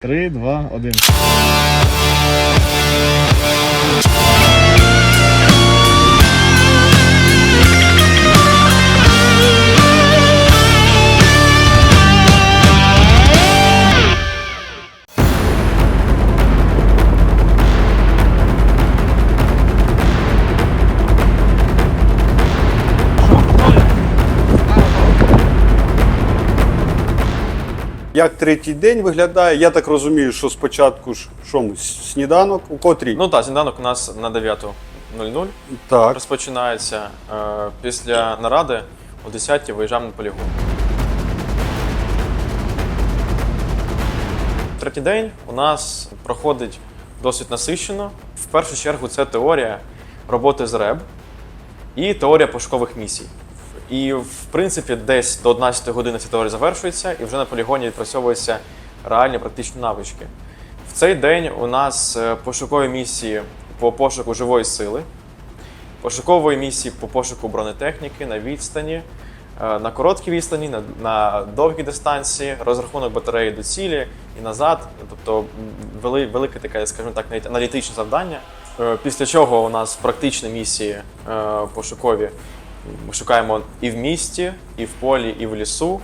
Три, два, один. Як третій день виглядає? Я так розумію, що спочатку ж що ми, сніданок, у котрій? Ну так, сніданок у нас на 9.00 так. розпочинається. Е, Після наради о 10 виїжджаємо на полігон. Третій день у нас проходить досить насичено. В першу чергу це теорія роботи з РЕБ і теорія пошукових місій. І в принципі десь до 11 години ця теорія завершується, і вже на полігоні відпрацьовуються реальні практичні навички. В цей день у нас е, пошукові місії по пошуку живої сили, пошукової місії по пошуку бронетехніки на відстані, е, на короткій відстані, на, на довгій дистанції, розрахунок батареї до цілі і назад. Тобто вели, велике таке, скажімо так, навіть аналітичне завдання. Е, Після чого у нас практичні місії пошукові. Ми шукаємо і в місті, і в полі, і в лісу.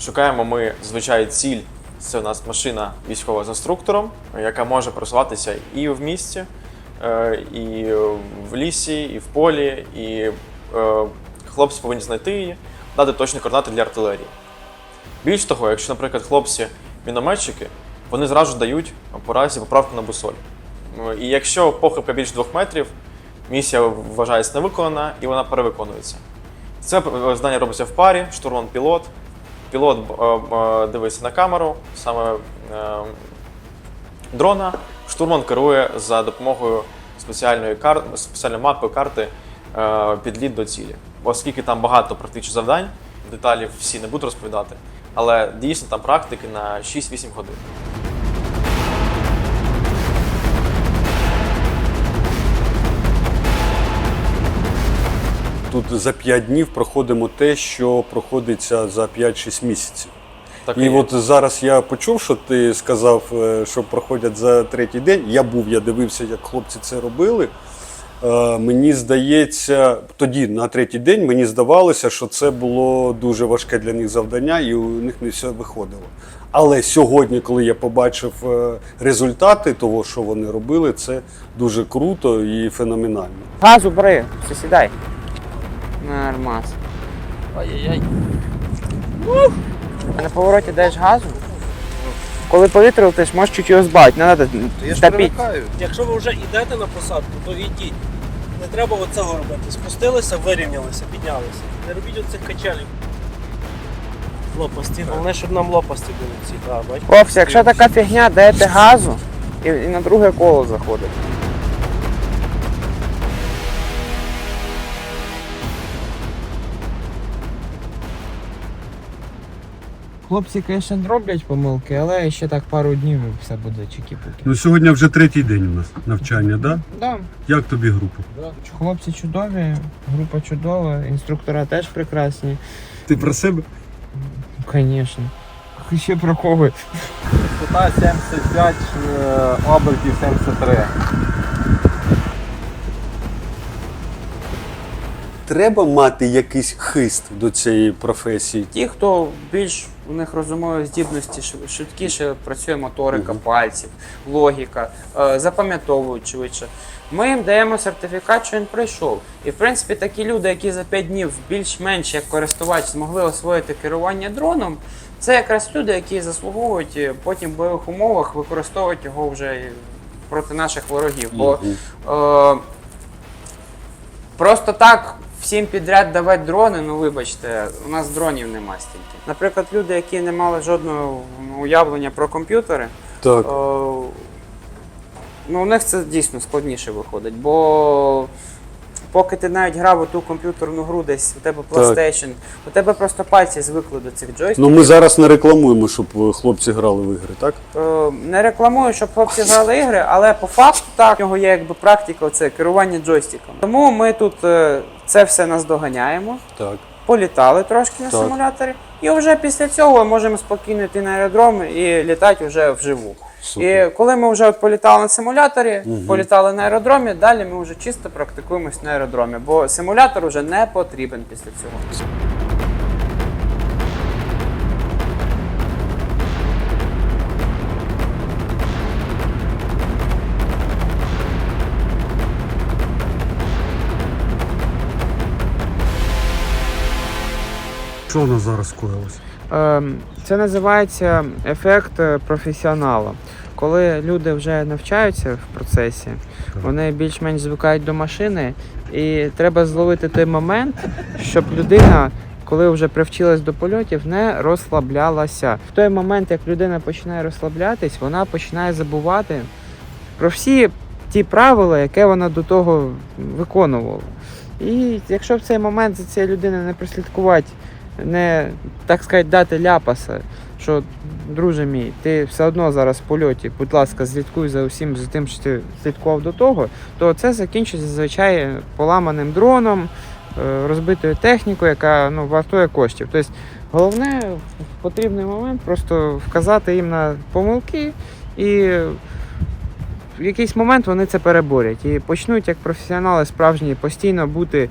Шукаємо ми звичайно ціль. Це у нас машина військова з інструктором, яка може просуватися і в місті, е, і в лісі, і в полі. І е, хлопці повинні знайти її, дати точні координати для артилерії. Більш того, якщо, наприклад, хлопці мінометчики, вони зразу дають по разі поправку на бусоль. Е, І якщо похибка більше двох метрів, місія вважається невиконана і вона перевиконується. Це завдання робиться в парі, штурман пілот. Пілот е, е, дивиться на камеру, саме е, дрона. Штурман керує за допомогою спеціальної кар... спеціальної мапи карти підліт до цілі. Оскільки там багато практичних завдань, деталі всі не буду розповідати, але дійсно там практики на 6-8 годин. Тут за 5 днів проходимо те, що проходиться за 5-6 місяців. Так І є. от зараз я почув, що ти сказав, е, що проходять за третій день. Я був, я дивився, як хлопці це робили. Е, Мені здається, тоді на третій день мені здавалося, що це було дуже важке для них завдання, і у них не все виходило. Але сьогодні, коли я побачив е, результати того, що вони робили, це дуже круто і феноменально. Газу бери, все сідай. Нормас. Ай-яй-яй. На повороті даєш газу. Коли повітря летиш, можеш чуть його збавити. Не треба Я ж топіть. привикаю. Якщо ви вже йдете на посадку, то йдіть. Не треба оцього робити. Спустилися, вирівнялися, піднялися. Не робіть оцих качелів. Лопасті. Головне, щоб нам лопасті були ці. Бачите? Хлопці, якщо така фігня, даєте газу і, і на друге коло заходить. Хлопці, звісно, роблять помилки, але ще так пару днів і все буде чики-пуки. Ну сьогодні вже третій день у нас навчання, да? Да. Як тобі група? Хлопці чудові, група чудова, інструктора теж прекрасні. Ти про себе? Звісно. Ще про кого? Висота 75, е, обертів 73. Треба мати якийсь хист до цієї професії. Ті, хто більш у них розумової здібності швидкіше працює моторика пальців, логіка, е, запам'ятовують швидше. Ми їм даємо сертифікат, що він пройшов. І в принципі такі люди, які за 5 днів більш-менш як користувач змогли освоїти керування дроном, це якраз люди, які заслуговують е, потім в бойових умовах використовувати його вже проти наших ворогів. Бо е, Просто так всім підряд давати дрони, ну вибачте, у нас дронів нема стільки. Наприклад, люди, які не мали жодного уявлення про комп'ютери, Так. о, ну у них це дійсно складніше виходить. Бо поки ти навіть грав у ту комп'ютерну гру, десь у тебе PlayStation, у тебе просто пальці звикли до цих джойстиків. Ну ми зараз не рекламуємо, щоб е, хлопці грали в ігри, так? Е, Не рекламую, щоб хлопці грали ігри, але по факту так, у нього є якби практика, це керування джойстиком. Тому ми тут е, це все наздоганяємо, Так. політали трошки на Так. симуляторі, і вже після цього можемо спокійно йти на аеродром і літати вже вживу. Супер. І коли ми вже от політали на симуляторі, політали на аеродромі, далі ми вже чисто практикуємось на аеродромі, бо симулятор вже не потрібен після цього. Що у нас зараз скоїлось? Ем, Це називається ефект е, професіонала. Коли люди вже навчаються в процесі, вони більш-менш звикають до машини, і треба зловити той момент, щоб людина, коли вже привчилась до польотів, не розслаблялася. В той момент, як людина починає розслаблятись, вона починає забувати про всі ті правила, яке вона до того виконувала. І якщо в цей момент за цією людиною не прослідкувати, не так сказати, дати ляпаса, що друже мій, ти все одно зараз в польоті, будь ласка, слідкуй за усім за тим, що ти слідкував до того, то це закінчиться зазвичай поламаним дроном, е, розбитою технікою, яка ну, вартує коштів. Тобто головне в потрібний момент просто вказати їм на помилки і в якийсь момент вони це переборять. І почнуть як професіонали справжні постійно бути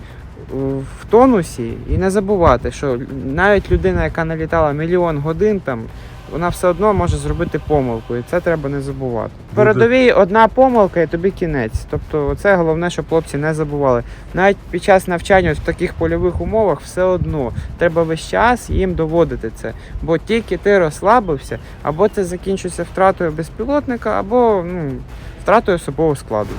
в тонусі і не забувати, що навіть людина, яка налітала мільйон годин там, вона все одно може зробити помилку, і це треба не забувати. В Передовій одна помилка і тобі кінець. Тобто, це головне, щоб хлопці не забували. Навіть під час навчання в таких польових умовах все одно треба весь час їм доводити це. Бо тільки ти розслабився, або це закінчиться втратою безпілотника, або ну, втратою особового складу.